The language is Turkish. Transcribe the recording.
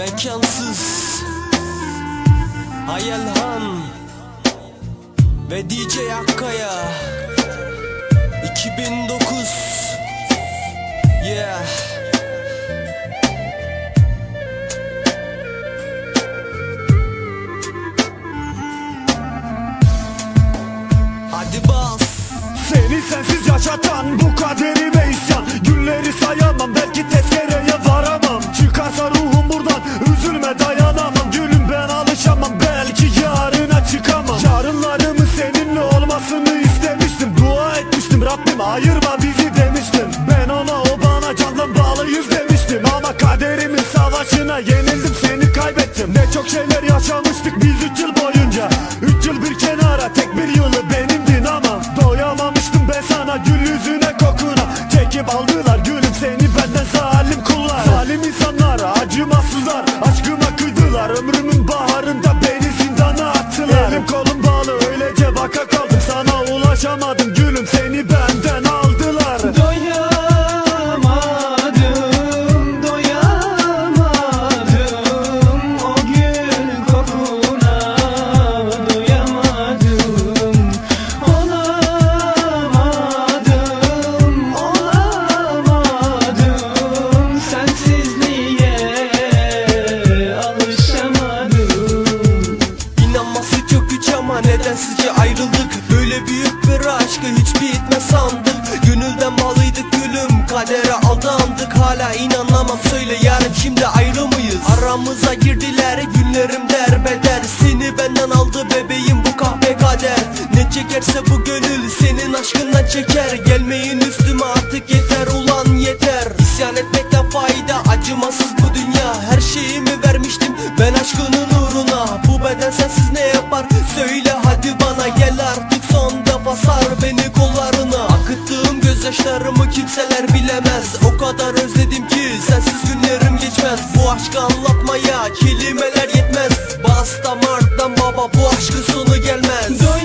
Mekansız. Hayalhan Ve DJ Akkaya. 2009 Yeah. Hadi bas. Seni sensiz yaşatan bu kaderi ve isyan Günleri sayamam belki tezkereye varamam olmasını istemiştim Dua etmiştim. Rabbim ayırma bizi demiştim. Ben ona o bana candan bağlıyız demiştim. Ama kaderimin savaşına yenildim seni kaybettim. Ne çok şeyler yaşamıştık biz üç yıl boyunca. Üç yıl bir kenara tek bir yılı benimdin ama. Doyamamıştım ben sana gül yüzüne kokuna. Çekip aldılar gülüm seni benden zalim kullar. Zalim insanlar acımasızlar. Aşkıma kıydılar Ömrümün baharında beni zindana attılar. Elim kolum bağlı öylece baka aşkı hiç bitmez sandık. Gönülden bağlıydık gülüm kadere aldandık. Hala inanamam söyle yarın şimdi ayrı mıyız? Aramıza girdiler günlerim derbeder Seni benden aldı bebeğim bu kahpe kader. Ne çekerse bu gönül senin aşkından çeker. Gelmeyin üstüme artık yeter ulan yeter. İsyan etmekten fayda acımasız bu dünya. Her şeyimi vermiştim ben aşkının yetmez. Bu aşkı anlatmaya kelimeler yetmez. Bas damardan baba bu aşkın sonu gelmez. Dön